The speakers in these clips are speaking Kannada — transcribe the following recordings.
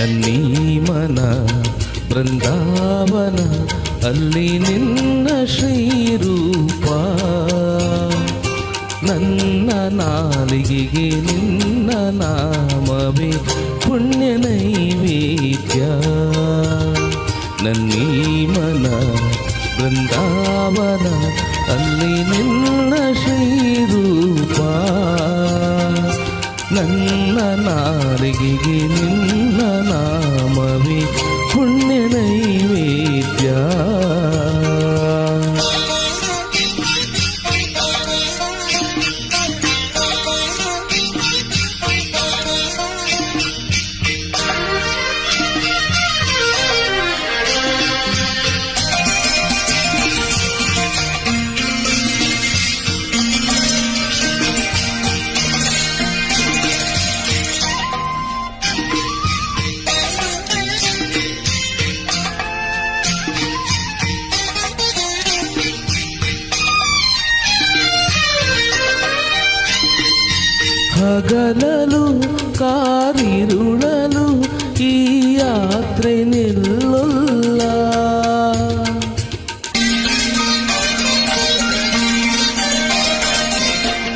ನನ್ನೀ ಮನ ಬೃಂದಾವನ ಅಲ್ಲಿ ನಿನ್ನ ಶ್ರೀರೂಪ ನನ್ನ ನಾಲಿಗೆಗೆ ನಿನ್ನ ನಾಮವೇ ಪುಣ್ಯ ನೈವೇದ್ಯ ನನ್ನೀ ಮನ ಬೃಂದಾವನ ಅಲ್ಲಿ ನಿನ್ನ ಹಗಲಲು ಕಾರಿರುಳಲು ಈ ಯಾತ್ರೆ ನಿಲ್ಲಲ್ಲ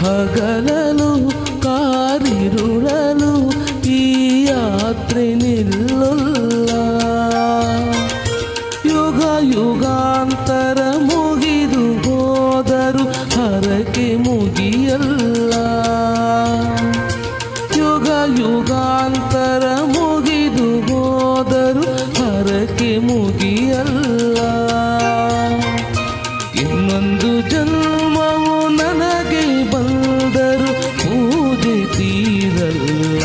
ಹಗಲಲು ಕಾರಿರುಳಲು ಈ ಯಾತ್ರೆ ನಿಲ್ಲಲ್ಲ ಯುಗ ಯುಗಾಂತರ ಮುಗಿದು ಹೋದರು ಹರಕೆ ಮುಗಿಯಲ್ಲ ಮುಗಿಯಲ್ಲ. ಇನ್ನೊಂದು ಜನ್ಮವು ನನಗೆ ಬಂದರು ಪೂಜೆ ತೀರಲ್ಲ.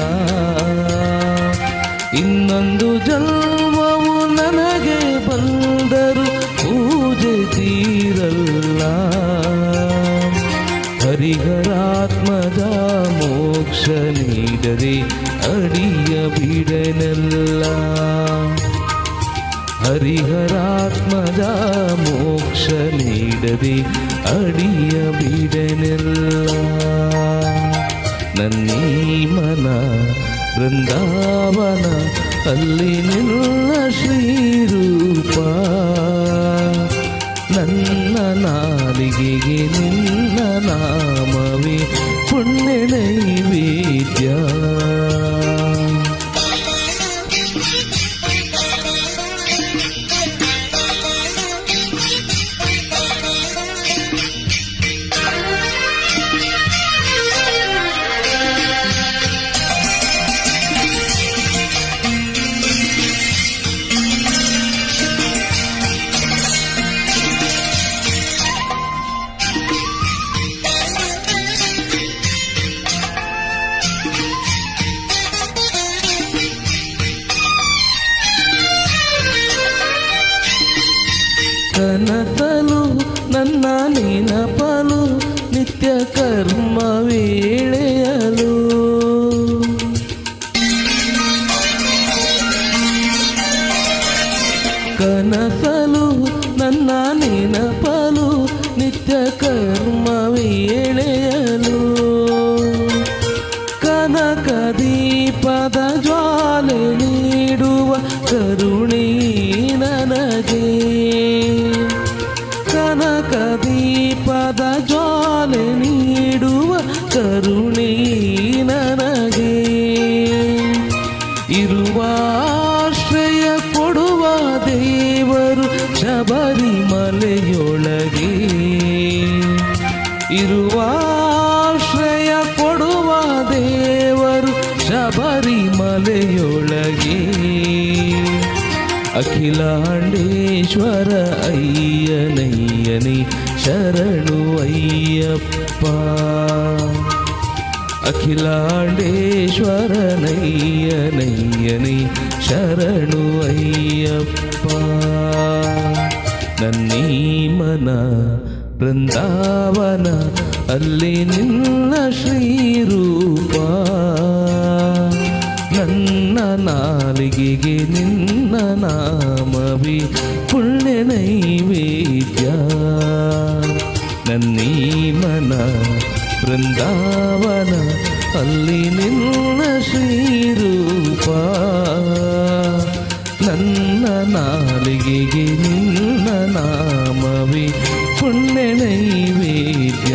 ಇನ್ನೊಂದು ಜನ್ಮವು ನನಗೆ ಬಂದರು ಪೂಜೆ ತೀರಲ್ಲ. ಹರಿಹರಾತ್ಮದ ಮೋಕ್ಷ ನೀಡದೆ ಅಡಿಯ ಬಿಡನಲ್ಲ. ಹರಿಹರಾತ್ಮದ ಮೋಕ್ಷ ನೀಡದೆ ಅಡಿಯ ಬಿಡನೆಲ್ಲ ನನ್ನೀ ಮನ ಬೃಂದಾವನ ಅಲ್ಲಿ ನಿಲ್ಲ ಶ್ರೀರೂಪ. ನನ್ನ ನಾಲಿಗೆಗೆ ನಿನ್ನ ನಾಮವೇ ಪುಣ್ಯ ನೈವೇದ್ಯ. ಕನಸಲು ನನ್ನ ನೆನಪಲು ನಿತ್ಯ ಕರ್ಮ ವೇಳೆಯಲು. ಕನಸಲು ಇರುವ ಆಶ್ರಯ ಕೊಡುವ ದೇವರು ಶಬರಿಮಲೆಯೊಳಗೆ. ಇರುವ ಆಶ್ರಯ ಕೊಡುವ ದೇವರು ಶಬರಿಮಲೆಯೊಳಗೆ. ಅಖಿಲಾಂಡೇಶ್ವರ ಅಯ್ಯನಯ್ಯನೇ ಶರಣು ಅಯ್ಯಪ್ಪ. ಶರಣು ಅಯ್ಯಪ್ಪ. ನನ್ನೀ ಮನ ಬೃಂದಾವನ ಅಲ್ಲಿ ನಿನ್ನ ಶ್ರೀರೂಪ. ನನ್ನ ನಾಲಿಗೆಗೆ ನಿನ್ನ ನಾಮವಿ ಪುಣ್ಯ ನೈವೇದ್ಯ. ನನ್ನೀ ಮನ ಬೃಂದಾವನ ಅಲ್ಲಿ ನಿನ್ನ ಶ್ರೀರೂಪ ನನ್ನ ನಾಲಿಗೆಗೆ ನಿನ್ನ ನಾಮವೇ ಪುಣ್ಯ ನೈವೇದ್ಯ